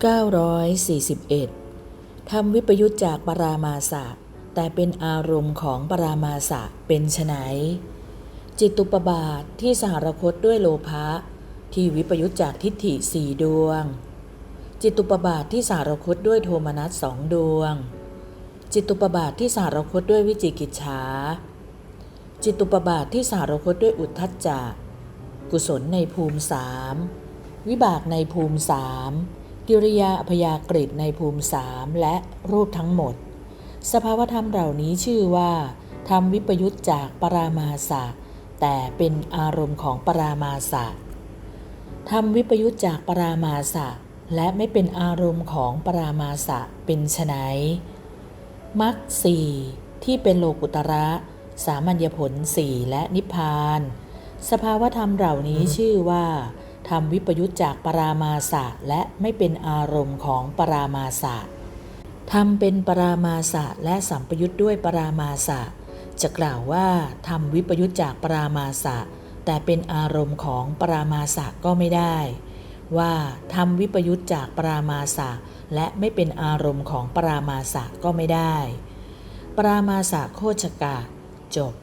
941ทำวิปยุตจากปรามาสะแต่เป็นอารมณ์ของปรามาสะเป็นไฉนจิตตุปบาทที่สหรคตด้วยโลภะที่วิปยุตจากทิฏฐิสี่ดวง จิตตุปบาทที่สหรคตด้วยโทมนัสสองดวง จิตตุปบาทที่สหรคตด้วยวิจิกิจฉาจิตตุปบาทที่สหรคตด้วยอุทธัจจะกุศลในภูมิสามวิบากในภูมิสาม กิริยาอพยากฤิในภูมิสามและรูปทั้งหมด สภาวธรรมเหล่านี้ชื่อว่าทำวิปยุตจากปรามาสะแต่เป็นอารมณ์ของปรามาสะทำวิปยุตจากปรามาสะและไม่เป็นอารมณ์ของปรามาสะเป็นไฉนมรรคสี่ที่เป็นโลกุตระ สามัญญผลสี่และนิพพาน สภาวธรรมเหล่านี้ชื่อว่า ทำวิปยุตจากปรามาสะและไม่เป็นอารมณ์ของปรามาสะทำเป็นปรามาสะและสัมปยุตด้วยปรามาสะจะกล่าวว่าทำวิปยุตจากปรามาสะแต่เป็นอารมณ์ของปรามาสะก็ไม่ได้ ว่าทำวิปยุตจากปรามาสะและไม่เป็นอารมณ์ของปรามาสะก็ไม่ได้ ปรามาสะโคชกะจบ